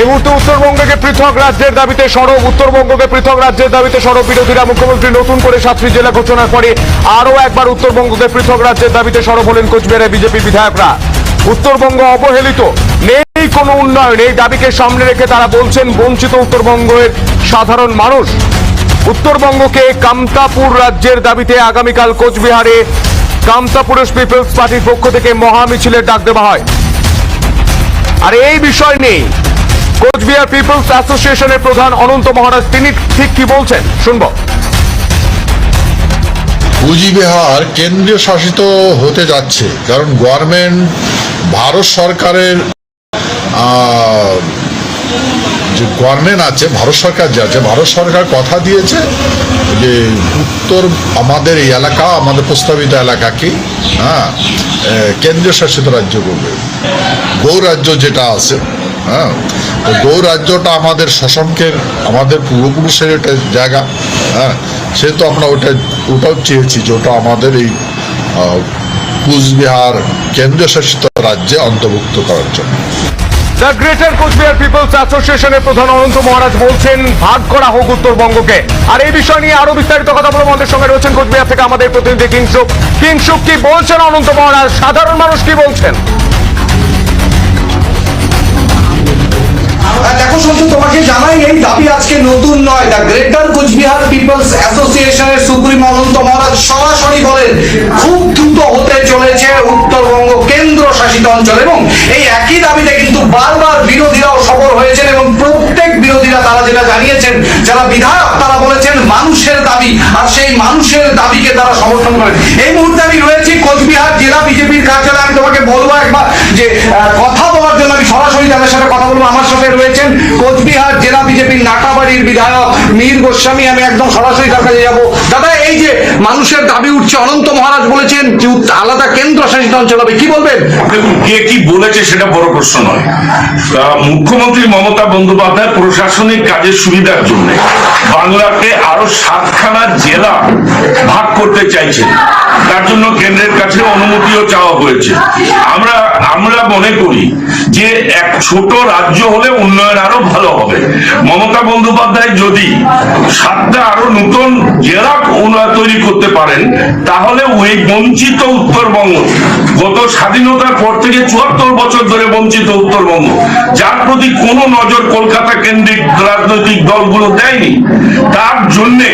এই মুহূর্তে উত্তরবঙ্গকে পৃথক রাজ্যের দাবিতে সরব, উত্তরবঙ্গকে পৃথক রাজ্যের দাবিতে সরব বিরোধীরা। মুখ্যমন্ত্রী নতুন করে সাতটি জেলা ঘোষণার পরে আরও একবার উত্তরবঙ্গকে পৃথক রাজ্যের দাবিতে সরব হলেন কোচবিহারের বিজেপি বিধায়করা। উত্তরবঙ্গ অবহেলিত, নেই কোনো উন্নয়ন। এই দাবিকে সামনে রেখে তারা বলছেন, বঞ্চিত উত্তরবঙ্গের সাধারণ মানুষ। উত্তরবঙ্গকে কামতাপুর রাজ্যের দাবিতে আগামীকাল কোচবিহারে কামতাপুরের পিপলস পার্টির পক্ষ থেকে মহামিছিলের ডাক দেওয়া হয়। আর এই বিষয় নেই কোচবিহার পিপলস অ্যাসোসিয়েশনের প্রধান অনন্ত মহারাজ তিনি ঠিক কি বলছেন? শুনব। কুচবিহার কেন্দ্রীয় শাসিত হতে যাচ্ছে কারণ গভর্নমেন্ট ভারত সরকারের যে গভর্নমেন্ট আছে ভারত সরকার যে আছে ভারত সরকার কথা দিয়েছে যে উত্তর আমাদের এই এলাকা আমাদের প্রস্তাবিত এলাকাকে হ্যাঁ আহ, কেন্দ্রীয় শাসিত রাজ্য করবে গৌরাজ্য যেটা আছে হ্যাঁ। তো গৌ রাজ্যটা আমাদের শশাঙ্কের আমাদের পূর্বপুরুষের একটা জায়গা হ্যাঁ। সেহেতু আমরা ওটা, ওটাও চেয়েছি যে ওটা আমাদের এই কুচবিহার কেন্দ্রীয় শাসিত রাজ্যে অন্তর্ভুক্ত করার জন্য। দ্য গ্রেটার কোচবিহার পিপলস অ্যাসোসিয়েশনের প্রধান অনন্ত মহারাজ বলছেন, ভাগ করা হোক উত্তরবঙ্গকে। আর এই বিষয় নিয়ে আরও বিস্তারিত কথা বলব আমাদের সঙ্গে রয়েছেন কোচবিহার থেকে আমাদের প্রতিনিধি কিংসুক। কিংসুক কি বলছেন অনন্ত মহারাজ? সাধারণ মানুষ কি বলছেন? দেখো সন্তু তোমাকে জানাই, এই দাবি আজকে নতুন নয়। দ্য গ্রেটার কোচবিহার পিপলস অ্যাসোসিয়েশনের সুপ্রিম অনন্ত মহারাজ সরাসরি বলেন, খুব দ্রুত হতে চলেছে উত্তরবঙ্গ কেন্দ্র শাসিত অঞ্চল এবং এই একই দাবিতে কিন্তু বারবার বিরোধীরাও সফল হয়েছেন এবং প্রত্যেক বিরোধীরা তারা যেটা জানিয়েছেন, যারা বিধায়ক, তারা বলেছেন মানুষের দাবি, আর সেই মানুষের দাবিকে তারা সমর্থন করেন। এই মুহূর্তে আমি রয়েছি কোচবিহার জেলা বিজেপির কার্যালয়, আমি তোমাকে বলব একবার যে কথা বলার জন্য আমি সরাসরি তাদের সাথে কথা বলব। আমার সাথে রয়েছেন কোচবিহার জেলা বিজেপির নাকাবাড়ির বিধায়ক মীর গোস্বামী। আমি একদম সরাসরি তার কাছে যাব। দাদা মানুষের দাবি উঠছে। অনন্ত মহারাজ বলেছেন যে আলাদা কেন্দ্র শাসিত অঞ্চল হবে। কি বলবেন? দেখুন, কে কি বলেছে সেটা বড় প্রশ্ন নয়। মুখ্যমন্ত্রী মমতা বন্দ্যোপাধ্যায় প্রশাসনিক কাজের সুবিধার জন্য বাংলাকে আরও সাতখানা জেলা ভাগ করতে চাইছেন তার জন্য কেন্দ্রের কাছে অনুমতিও চাওয়া হয়েছে। আমরা আমরা মনে করি যে এক ছোট রাজ্য হলে উন্নয়ন আরও ভালো হবে। মমতা বন্দ্যোপাধ্যায় যদি সাতটা আরও নতুন জেলা উন্নয়ন তৈরি করতে পারেন, তাহলে ওই বঞ্চিত উত্তরবঙ্গ, গত স্বাধীনতার পর থেকে চুয়াত্তর বছর ধরে বঞ্চিত উত্তরবঙ্গ, যার প্রতি কোনো নজর কলকাতা কেন্দ্রিক রাজনৈতিক দলগুলো দেয়নি। তার জন্যে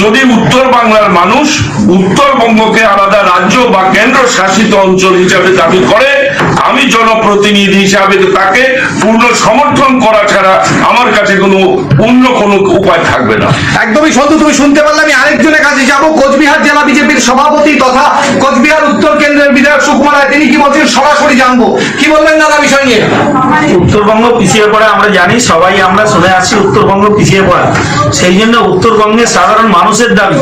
যদি উত্তর বাংলার মানুষ উত্তরবঙ্গকে আলাদা রাজ্য বা কেন্দ্র শাসিত অঞ্চল হিসাবে দাবি করে, আমি জনপ্রতিনিধি হিসাবে তাকে পূর্ণ সমর্থন করা ছাড়া আমার কাছে কোনো অন্য কোনো উপায় থাকবে না। একদমই সন্তু তুমি শুনতে পারলে আমি আরেকজনের কাছে যাব কোচবিহার জেলা বিজেপির সভাপতি তথা কোচবিহার উত্তর কেন্দ্রের বিধায়ক সুকুমার রায়, তিনি কি বলছেন? সরাসরি জানব। কি বলবেন দাদা বিষয় নিয়ে? উত্তরবঙ্গ পিছিয়ে পড়া, আমরা জানি, সবাই আমরা শুনে আসছি উত্তরবঙ্গ পিছিয়ে পড়া। সেই জন্য উত্তরবঙ্গে সাধারণ মানুষের দাবি,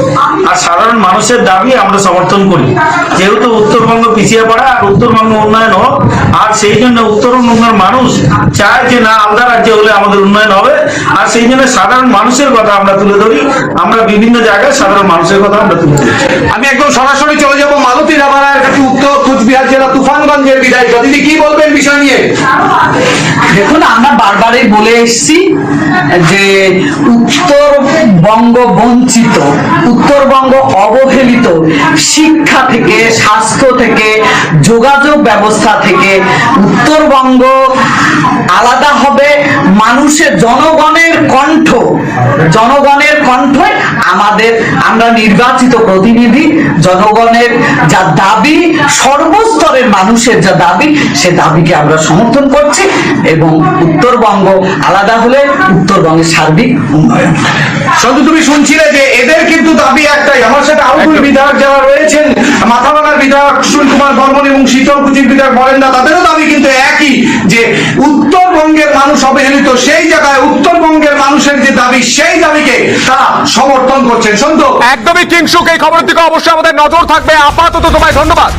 আর সাধারণ মানুষের দাবি আমরা সমর্থন করি। যেহেতু উত্তরবঙ্গ পিছিয়ে পড়া, আর উত্তরবঙ্গ উন্নয়ন হোক, আর সেই জন্য উত্তরবঙ্গের মানুষ চায় যে, না, আলাদা রাজ্যে হলে আমাদের উন্নয়ন হবে। আর সেই জন্য সাধারণ মানুষের কথা আমরা তুলে ধরি। আমরা বিভিন্ন জায়গায় সাধারণ মানুষের কথা আমরা তুলে আমি একদম সরাসরি চলে যাব মালতী রাবারায়ের কাছে, উত্তর কোচবিহার জেলা তুফানগঞ্জের বিধায়ক দিদি কি বলবেন বিষয় নিয়ে? দেখুন, আমরা বারবারই বলে এসেছি যে উত্তরবঙ্গ বঞ্চিত, উত্তরবঙ্গ অবহেলিত, শিক্ষা থেকে, স্বাস্থ্য থেকে, যোগাযোগ ব্যবস্থা থেকে উত্তরবঙ্গ আলাদা হবে। মানুষের, জনগণের কণ্ঠ, জনগণের কণ্ঠে আমাদের, আমরা নির্বাচিত প্রতিনিধি জনগণের যা দাবি সর্বস্তরের মানুষের যা দাবি সে দাবিকে আমরা সমর্থন করছি এবং উত্তরবঙ্গ আলাদা হলে উত্তরবঙ্গের সার্বিক উন্নয়ন সন্তু তুমি শুনছিলে যে এদের কিন্তু দাবি একটাই। আমার সাথে আরও দুই বিধায়ক যারা রয়েছেন মাথাভাঙার বিধায়ক সুনীল কুমার বর্মন এবং শীতলকুচির বিধায়ক বরেন্দা তাদেরও দাবি কিন্তু একই যে উত্তরবঙ্গের মানুষ অবহেলিত সেই জায়গায় উত্তরবঙ্গের মানুষের যে দাবি, সেই দাবিকে তারা সমর্থন করছেন। সন্তু একদমই কিংসুক, এই খবরের দিকে অবশ্যই আমাদের নজর থাকবে। আপাতত তোমায় ধন্যবাদ।